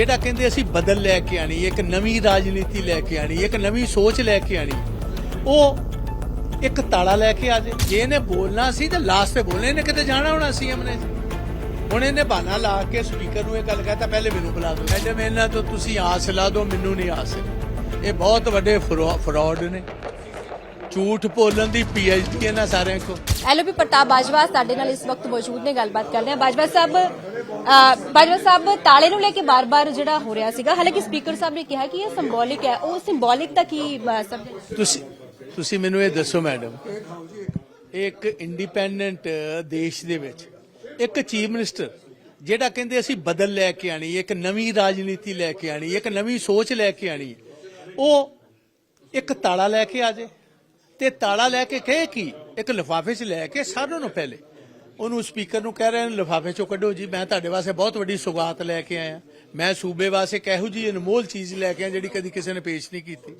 ਜਿਹੜਾ ਕਹਿੰਦੇ ਅਸੀਂ ਬਦਲ ਲੈ ਕੇ ਆਣੀ, ਇੱਕ ਨਵੀਂ ਰਾਜਨੀਤੀ ਲੈ ਕੇ ਆਣੀ, ਇੱਕ ਨਵੀਂ ਸੋਚ ਲੈ ਕੇ ਆਣੀ, ਉਹ ਇੱਕ ਤਾਲਾ ਲੈ ਕੇ ਆ ਜੇ। ਜੇ ਇਹਨੇ ਬੋਲਣਾ ਸੀ ਤਾਂ ਲਾਸਟ ਤੇ ਬੋਲਣੇ, ਇਹਨੇ ਕਿਤੇ ਜਾਣਾ ਹੋਣਾ ਸੀ ਹਮਨੇ ਹੁਣ ਇਹਨੇ ਬਹਾਨਾ ਲਾ ਕੇ ਸਪੀਕਰ ਨੂੰ ਇਹ ਗੱਲ ਕਹਤਾ ਪਹਿਲੇ ਮੈਨੂੰ ਬੁਲਾ ਦੋ ਦਿਓ ਮੈਡਮ ਇਹਨਾਂ ਤੋਂ ਤੁਸੀਂ ਆਸ ਲਾ ਦਿਓ, ਮੈਨੂੰ ਨਹੀਂ ਆਸ। ਇਹ ਬਹੁਤ ਵੱਡੇ ਫਰਾਡ ਨੇ। ਝੂਠ ਬੋਲਣ ਦੀ ਪੀਐਚਡੀ ਇਹਨਾਂ ਸਾਰਿਆਂ ਕੋ ਐਲਓਪੀ ਪ੍ਰਤਾਪ ਬਾਜਵਾ ਸਾਡੇ ਨਾਲ ਇਸ ਵਕਤ ਮੌਜੂਦ ਨੇ ਗੱਲਬਾਤ ਕਰਦੇ ਹਾਂ। ਬਾਜਵਾ ਸਾਹਿਬ ਅ, ਬਾਜਵਾ ਸਾਹਿਬ ਤਾਲੇ ਨੂੰ ਲੈ ਕੇ ਬਾਰ-ਬਾਰ ਜਿਹੜਾ ਹੋ ਰਿਹਾ ਸੀਗਾ ਹਾਲਾਂਕਿ ਸਪੀਕਰ ਸਾਹਿਬ ਨੇ ਕਿਹਾ ਕਿ ਇਹ ਸਿੰਬੋਲਿਕ ਹੈ। ਉਹ ਸਿੰਬੋਲਿਕ ਦਾ ਕੀ ਅ, ਸਮਝ ਤੁਸੀਂ ਤੁਸੀਂ ਮੈਨੂੰ ਇਹ ਦੱਸੋ ਮੈਡਮ ਇੱਕ ਇੰਡੀਪੈਂਡੈਂਟ ਦੇਸ਼ ਦੇ ਵਿੱਚ ਇੱਕ ਚੀਫ ਮਿਨਿਸਟਰ ਜਿਹੜਾ ਕਹਿੰਦੇ ਅਸੀਂ ਬਦਲ ਲੈ ਕੇ ਆਣੀ ਇੱਕ ਨਵੀਂ ਰਾਜਨੀਤੀ ਲੈ ਕੇ ਆਣੀ ਇੱਕ ਨਵੀਂ ਸੋਚ ਲੈ ਕੇ ਆਣੀ ਉਹ ਇੱਕ ਤਾਲਾ ਲੈ ਕੇ ਆ ਜੇ ਤੇ ਤਾਲਾ ਲੈ ਕੇ ਕਹੇ ਕੀ? ਇੱਕ ਲਿਫਾਫੇ 'ਚ ਲੈ ਕੇ ਸਾਰਿਆਂ ਨੂੰ ਪਹਿਲੇ। ਉਹਨੂੰ ਸਪੀਕਰ ਨੂੰ ਕਹਿ ਰਹੇ ਨੇ, ਲਿਫਾਫੇ 'ਚੋਂ ਕੱਢੋ ਜੀ, ਮੈਂ ਤੁਹਾਡੇ ਵਾਸਤੇ ਬਹੁਤ ਵੱਡੀ ਸੁਗਾਤ ਲੈ ਕੇ ਆਇਆ। ਮੈਂ ਸੂਬੇ ਵਾਸਤੇ ਕਿਹੋ ਜੀ ਅਨਮੋਲ ਚੀਜ਼ ਲੈ ਕੇ ਆਇਆ ਜਿਹੜੀ ਕਦੀ ਕਿਸੇ ਨੇ ਪੇਸ਼ ਨਹੀਂ ਕੀਤੀ।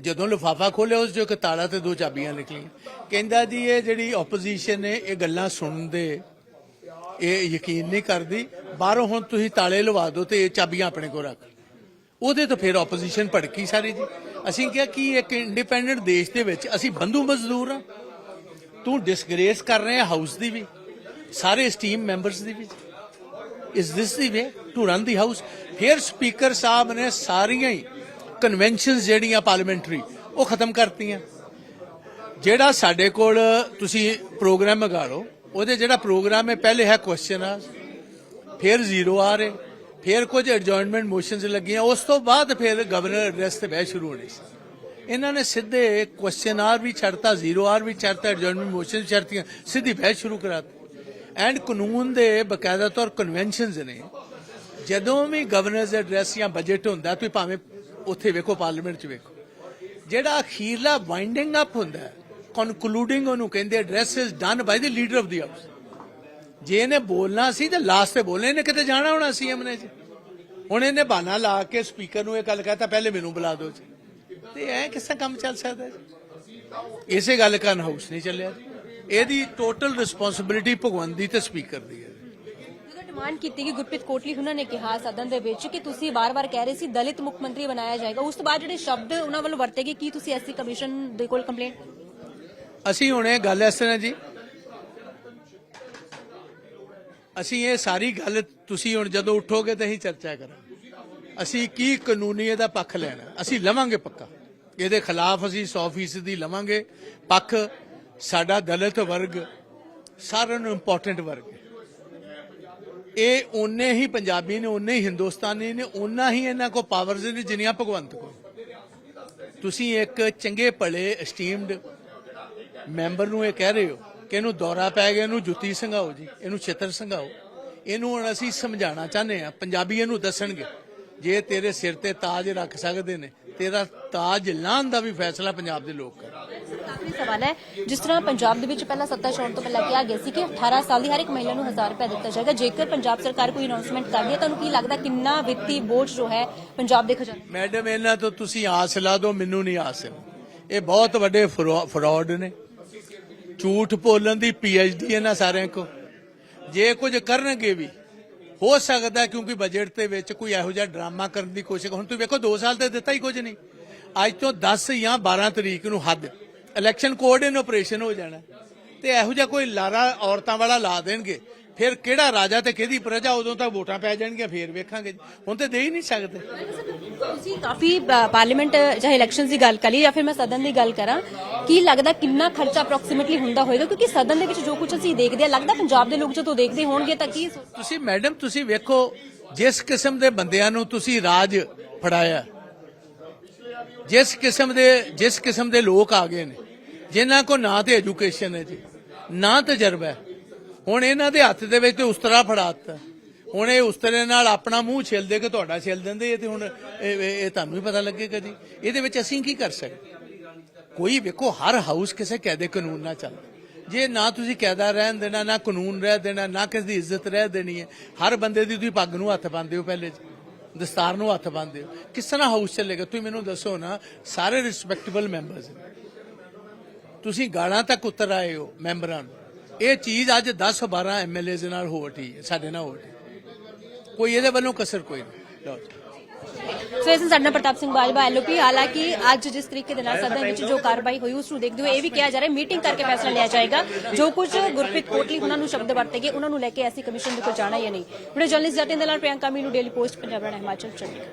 ਜਦੋਂ ਲਿਫਾਫਾ ਖੋਲਿਆ, ਉਸ 'ਚੋਂ ਇੱਕ ਤਾਲਾ ਤੇ ਦੋ ਚਾਬੀਆਂ ਨਿਕਲੀਆਂ। ਕਹਿੰਦਾ ਜੀ, ਇਹ ਜਿਹੜੀ ਆਪੋਜੀਸ਼ਨ ਨੇ, ਇਹ ਗੱਲਾਂ ਸੁਣਦੇ, ਇਹ ਯਕੀਨ ਨਹੀਂ ਕਰਦੀ। ਬਾਹਰੋਂ ਹੁਣ ਤੁਸੀਂ ਤਾਲੇ ਲਵਾ ਦਿਓ ਤੇ ਇਹ ਚਾਬੀਆਂ ਆਪਣੇ ਕੋਲ ਰੱਖ। ਉਹਦੇ ਤੋਂ ਫਿਰ ਆਪੋਜੀਸ਼ਨ ਭੜਕੀ ਸਾਰੀ ਜੀ। ਅਸੀਂ ਕਿਹਾ ਕਿ ਇੱਕ ਇੰਡੀਪੈਂਡੈਂਟ ਦੇਸ਼ ਦੇ ਵਿੱਚ ਅਸੀਂ ਬੰਧੂ ਮਜ਼ਦੂਰ ਆ ਤੂੰ ਡਿਸਗ੍ਰੇਸ ਕਰ ਰਹੇ ਹਾਊਸ ਦੀ ਵੀ, ਸਾਰੇ ਸਟੀਮ ਮੈਂਬਰਸ ਦੀ ਵੀ। Is this the way to run the house ਫਿਰ ਸਪੀਕਰ ਸਾਹਿਬ ਨੇ ਸਾਰੀਆਂ ਹੀ ਕਨਵੈਨਸ਼ਨਸ ਜਿਹੜੀਆਂ ਪਾਰਲੀਮੈਂਟਰੀ ਉਹ ਖਤਮ ਕਰਤੀਆਂ। ਜਿਹੜਾ ਸਾਡੇ ਕੋਲ ਤੁਸੀਂ ਪ੍ਰੋਗਰਾਮ ਮੰਗਾ ਲਓ, ਉਹਦੇ ਜਿਹੜਾ ਪ੍ਰੋਗਰਾਮ ਹੈ, ਪਹਿਲੇ ਹੈ ਕੁਐਸਚਨ ਆ, ਫਿਰ ਜ਼ੀਰੋ ਆ ਰਹੇ। ਫਿਰ ਕੁਝ ਐਡਜੋਇਨਮੈਂਟ ਮੋਸ਼ਨਸ ਲੱਗੀਆਂ, ਉਸ ਤੋਂ ਬਾਅਦ ਫਿਰ ਗਵਰਨਰ ਐਡਰੈਸ ਤੇ ਬਹਿਸ ਸ਼ੁਰੂ ਹੋਣੀ ਸੀ। ਇਹਨਾਂ ਨੇ ਸਿੱਧੇ ਕੁਐਸਚਨ ਆਰ ਵੀ ਛੱਡਤਾ ਜ਼ੀਰੋ ਆਰ ਵੀ ਛੱਡਤਾ ਐਡਜੋਇਨਮੈਂਟ ਮੋਸ਼ਨ ਛੱਡਤੀਆਂ, ਸਿੱਧੀ ਬਹਿਸ ਸ਼ੁਰੂ ਕਰਾਤੀ। ਐਂਡ ਕਾਨੂੰਨ ਦੇ ਬਕਾਇਦਾ ਤੌਰ ਕਨਵੈਨਸ਼ਨਸ ਨੇ, ਜਦੋਂ ਵੀ ਗਵਰਨਰਸ ਐਡਰੈਸ ਜਾਂ ਬਜਟ ਹੁੰਦਾ, ਤੁਸੀਂ ਭਾਵੇਂ ਉੱਥੇ ਵੇਖੋ ਪਾਰਲੀਮੈਂਟ 'ਚ ਵੇਖੋ, ਜਿਹੜਾ ਅਖੀਰਲਾ ਵਾਈਂਡਿੰਗ ਅਪ ਹੁੰਦਾ ਕਨਕਲੂਡਿੰਗ ਉਹਨੂੰ ਕਹਿੰਦੇ address is done by the leader of the house ਜੇ ਇਹਨੇ ਬੋਲਣਾ ਸੀ ਤੇ ਲਾਸਟ ਤੇ ਬੋਲਣੇ ਇਹਨੇ ਕਿਤੇ ਜਾਣਾ ਹੋਣਾ ਸੀ ਹਮਨੇ ਜੀ ਹੁਣ ਇਹਨੇ ਬਹਾਨਾ ਲਾ ਕੇ ਸਪੀਕਰ ਨੂੰ ਇਹ ਗੱਲ ਕਹਤਾ ਪਹਿਲੇ ਮੈਨੂੰ ਬੁਲਾ ਦਿਓ ਜੀ। ਤੇ ਐ ਕਿਸਾ ਕੰਮ ਚੱਲ ਸਕਦਾ ਜੀ? ਇਸੇ ਗੱਲ ਕਾਰਨ ਹਾਊਸ ਨਹੀਂ ਚੱਲਿਆ ਇਹਦੀ ਟੋਟਲ ਰਿਸਪੌਂਸਿਬਿਲਿਟੀ ਭਗਵੰਤ ਦੀ ਤੇ ਸਪੀਕਰ ਦੀ ਹੈ। ਜਦੋਂ ਡਿਮਾਂਡ ਕੀਤੀ ਕਿ ਗੁਰਪ੍ਰੀਤ ਕੋਟਲੀ ਉਹਨਾਂ ਨੇ ਕਿਹਾ ਸਦਨ ਦੇ ਵਿੱਚ ਕਿ ਤੁਸੀਂ ਵਾਰ-ਵਾਰ ਕਹਿ ਰਹੇ ਸੀ ਦਲਿਤ ਮੁੱਖ ਮੰਤਰੀ ਬਣਾਇਆ ਜਾਏਗਾ। ਉਸ ਤੋਂ ਬਾਅਦ ਜਿਹੜੇ ਸ਼ਬਦ ਉਹਨਾਂ ਵੱਲੋਂ ਵਰਤੇ ਗਏ ਕੀ ਤੁਸੀਂ ਐਸਸੀ ਕਮਿਸ਼ਨ ਦੇ ਕੋਲ ਕੰਪਲੇਂਟ ਅਸੀਂ ਹੁਣ ਇਹ ਗੱਲ ਇਸ ਤਰ੍ਹਾਂ ਜੀ ਅਸੀਂ ਇਹ ਸਾਰੀ ਗੱਲ ਤੁਸੀਂ ਹੁਣ ਜਦੋਂ ਉਠੋਗੇ ਤਾਂ ਅਸੀਂ ਚਰਚਾ ਕਰਾਂਗੇ। ਅਸੀਂ ਕੀ ਕਾਨੂੰਨੀ ਇਹਦਾ ਪੱਖ ਲੈਣਾ? ਅਸੀਂ ਲਵਾਂਗੇ ਪੱਕਾ। ਇਹਦੇ ਖਿਲਾਫ ਅਸੀਂ 100% ਦੀ ਲਵਾਂਗੇ। ਪੱਖ ਸਾਡਾ ਦਲਿਤ ਵਰਗ ਸਾਰਿਆਂ ਨੂੰ ਇੰਪੋਰਟੈਂਟ ਵਰਗ ਹੈ। ਇਹ ਉਹਨੇ ਹੀ ਪੰਜਾਬੀ ਨੇ ਉਹਨੇ ਹੀ ਹਿੰਦੁਸਤਾਨੀ ਨੇ ਉਹਨਾਂ ਹੀ ਇਹਨਾਂ ਕੋ ਪਾਵਰਸ ਨੇ ਜਿੰਨੀਆਂ ਭਗਵੰਤ ਕੋ ਤੁਸੀਂ ਇੱਕ ਚੰਗੇ ਭਲੇ ਸਟੀਮਡ ਮੈਂਬਰ ਨੂੰ ਇਹ ਕਹਿ ਰਹੇ ਹੋ ਕਿ ਇਹਨੂੰ ਦੌਰਾ ਪੈ ਗਿਆ ਇਹਨੂੰ ਜੁੱਤੀ ਸੰਘਾਓ ਜੀ ਇਹਨੂੰ ਛਿੱਤਰ ਸੰਘਾਓ। ਇਹਨੂੰ ਹੁਣ ਅਸੀਂ ਸਮਝਾਉਣਾ ਚਾਹੁੰਦੇ ਆ ਪੰਜਾਬੀ ਇਹਨੂੰ ਦੱਸਣਗੇ ਜੇ ਤੇਰੇ ਸਿਰ ਤੇ ਤਾਜ ਰੱਖ ਸਕਦੇ ਨੇ ਤੇਰਾ ਤਾਜ ਲਾਹਣ ਦਾ ਵੀ ਫੈਸਲਾ ਪੰਜਾਬ ਦੇ ਲੋਕ ਕਰਨ ਆਖਰੀ ਸਵਾਲ ਹੈ। ਜਿਸ ਤਰ੍ਹਾਂ ਪੰਜਾਬ ਦੇ ਵਿੱਚ ਪਹਿਲਾਂ ਸੱਤਾ ਛੋੜਨ ਤੋਂ ਪਹਿਲਾਂ ਕਿਹਾ ਗਿਆ ਸੀ ਕਿ 18 ਸਾਲ ਦੀ ਹਰ ਇੱਕ ਮਹਿਲਾ ਨੂੰ 1000 ਰੁਪਏ ਦਿੱਤਾ ਜਾਏਗਾ। ਜੇਕਰ ਪੰਜਾਬ ਸਰਕਾਰ ਕੋਈ ਅਨਾਉਂਸਮੈਂਟ ਕਰਦੀ ਹੈ ਤੁਹਾਨੂੰ ਕੀ ਲੱਗਦਾ ਕਿੰਨਾ ਵਿੱਤੀ ਬੋਝ ਜੋ ਹੈ ਪੰਜਾਬ ਦੇ ਖਜ਼ਾਨੇ ਮੈਡਮ ਇਹਨਾਂ ਤੋਂ ਤੁਸੀਂ ਆਸ ਲਾ ਦਿਓ ਮੈਨੂੰ ਨਹੀਂ ਆਸ ਇਹ ਬਹੁਤ ਵੱਡੇ ਫਰਾਡ ਨੇ। ਝੂਠ ਬੋਲਣ ਦੀ ਪੀਐਚਡੀ ਇਹਨਾਂ ਸਾਰਿਆਂ ਕੋ ਜੇ ਕੁਝ ਕਰਨਗੇ ਵੀ, ਹੋ ਸਕਦਾ ਕਿਉਂਕਿ ਬਜਟ ਦੇ ਵਿੱਚ ਕੋਈ ਇਹੋ ਜਿਹਾ ਡਰਾਮਾ ਕਰਨ ਦੀ ਕੋਸ਼ਿਸ਼ ਹੁਣ ਤੁਸੀਂ ਵੇਖੋ 2 ਸਾਲ ਤੇ ਦਿੱਤਾ ਹੀ ਕੁਝ ਨਹੀਂ। ਅੱਜ ਤੋਂ 10 ਜਾਂ 12 ਤਰੀਕ ਨੂੰ ਹੱਦ। ਇਲੈਕਸ਼ਨ ਕੋਡ ਇਨ ਆਪਰੇਸ਼ਨ ਹੋ ਜਾਣਾ। ਤੇ ਇਹੋ ਜਿਹਾ ਕੋਈ ਲਾਰਾ ਔਰਤਾਂ ਵਾਲਾ ਲਾ ਦੇਣਗੇ। ਫਿਰ ਕਿਹੜਾ ਰਾਜਾ ਤੇ ਕਿਹਦੀ ਪ੍ਰਜਾ ਉਦੋਂ ਤੱਕ ਵੋਟਾਂ ਪੈ ਜਾਣਗੀਆਂ ਫੇਰ ਵੇਖਾਂਗੇ। ਜੀ। ਹੁਣ ਤੇ ਦੇ ਹੀ ਨਹੀਂ ਸਕਦੇ। ਤੁਸੀਂ ਕਾਫੀ ਪਾਰਲੀਮੈਂਟ ਚਾਹੇ ਇਲੈਕਸ਼ਨਸ ਦੀ ਗੱਲ ਕਰੀ ਜਾਂ ਫਿਰ ਮੈਂ ਸਦਨ ਦੀ ਗੱਲ ਕਰਾਂ ਕੀ ਲੱਗਦਾ ਕਿੰਨਾ ਖਰਚਾ ਅਪਰੋਕਸੀਮੇਟਲੀ ਹੁੰਦਾ ਹੋਏਗਾ? ਕਿਉਂਕਿ ਸਦਨ ਦੇ ਵਿੱਚ ਜੋ ਕੁਝ ਅਸੀਂ ਦੇਖਦੇ ਆ ਲੱਗਦਾ ਪੰਜਾਬ ਦੇ ਲੋਕ ਜਦੋਂ ਦੇਖਦੇ ਹੋਣਗੇ ਤਾਂ ਕੀ ਤੁਸੀਂ ਮੈਡਮ ਤੁਸੀਂ ਵੇਖੋ ਜਿਸ ਕਿਸਮ ਦੇ ਬੰਦਿਆਂ ਨੂੰ ਤੁਸੀਂ ਰਾਜ ਫੜਾਇਆ ਜਿਸ ਕਿਸਮ ਦੇ ਜਿਸ ਕਿਸਮ ਦੇ ਲੋਕ ਆ ਗਏ ਨੇ ਜਿਨ੍ਹਾਂ ਕੋ ਨਾ ਤੇ ਐਜੂਕੇਸ਼ਨ ਹੈ ਜੀ ਨਾ ਤਜਰਬਾ ਹੈ। ਹੁਣ ਇਹਨਾਂ ਦੇ ਹੱਥ ਦੇ ਵਿੱਚ ਤੇ ਉਸਤਰਾ ਫੜਾਤਾ ਹੁਣ ਇਹ ਉਸਤਰੇ ਨਾਲ ਆਪਣਾ ਮੂੰਹ ਛਿਲਦੇ ਕਿ ਤੁਹਾਡਾ ਛਿਲ ਦਿੰਦੇ, ਇਹ ਤੇ ਹੁਣ ਇਹ- ਤੁਹਾਨੂੰ ਵੀ ਪਤਾ ਲੱਗੇਗਾ ਜੀ ਇਹਦੇ ਵਿੱਚ ਅਸੀਂ ਕੀ ਕਰ ਸਕਦੇ? ਕੋਈ ਵੇਖੋ, ਹਰ ਹਾਊਸ ਕਿਸੇ ਕਾਇਦੇ ਕਾਨੂੰਨ ਨਾਲ ਚੱਲਦਾ। ਜੇ ਨਾ ਤੁਸੀਂ ਕਾਇਦਾ ਰਹਿਣ ਦੇਣਾ, ਨਾ ਕਾਨੂੰਨ ਰਹਿ ਦੇਣਾ, ਨਾ ਕਿਸੇ ਦੀ ਇੱਜ਼ਤ ਰਹਿ ਦੇਣੀ ਹੈ, ਹਰ ਬੰਦੇ ਦੀ ਤੁਸੀਂ ਪੱਗ ਨੂੰ ਹੱਥ ਪਾਉਂਦੇ ਹੋ ਪਹਿਲੇ ਦਸਤਾਰ ਨੂੰ ਹੱਥ ਪਾਉਂਦੇ ਹੋ। ਕਿਸ ਤਰ੍ਹਾਂ ਹਾਊਸ ਚੱਲੇਗਾ? ਤੁਸੀਂ ਮੈਨੂੰ ਦੱਸੋ ਨਾ, ਸਾਰੇ ਰਿਸਪੈਕਟੇਬਲ ਮੈਂਬਰਸ ਤੁਸੀਂ ਗਾਲਾਂ ਤੱਕ ਉਤਰ ਆਏ ਹੋ, ਮੈਂਬਰਾਂ ਨੂੰ। ਇਹ ਚੀਜ਼ ਅੱਜ 10 12 ਐਮਐਲਏ ਦੇ ਨਾਲ ਹੋ ਰਹੀ ਹੈ, ਸਾਡੇ ਨਾਲ ਹੋ ਰਹੀ ਹੈ। ਕੋਈ ਇਹਦੇ ਵੱਲੋਂ ਕਸਰ ਕੋਈ ਨਹੀਂ। ਲਓ ਸੋ ਇਸ ਸਾਡੇ ਪ੍ਰਤਾਪ ਸਿੰਘ ਬਾਜਵਾ ਐਲਓਪੀ ਹਾਲਾਂਕਿ ਅੱਜ ਜਿਸ ਤਰੀਕੇ ਦੇ ਨਾਲ ਸਦਨ ਵਿੱਚ ਜੋ ਕਾਰਵਾਈ ਹੋਈ, ਉਸ ਨੂੰ ਦੇਖਦੇ ਹੋਏ ਇਹ ਵੀ ਕਿਹਾ ਜਾ ਰਿਹਾ, ਮੀਟਿੰਗ ਕਰਕੇ ਫੈਸਲਾ ਲਿਆ ਜਾਏਗਾ। ਜੋ ਕੁਝ ਗੁਰਪ੍ਰੀਤ ਕੋਟਲੀ ਉਹਨਾਂ ਨੂੰ ਸ਼ਬਦ ਵਰਤੇਗੇ ਉਹਨਾਂ ਨੂੰ ਲੈ ਕੇ ਐਸੀ ਕਮਿਸ਼ਨ ਦੇ ਕੋਲ ਜਾਣਾ ਜਾਂ ਨਹੀਂ। Video journalist Jatinder Lal, Priyanka Meenu Daily Post Punjab Himachal, Chandigarh.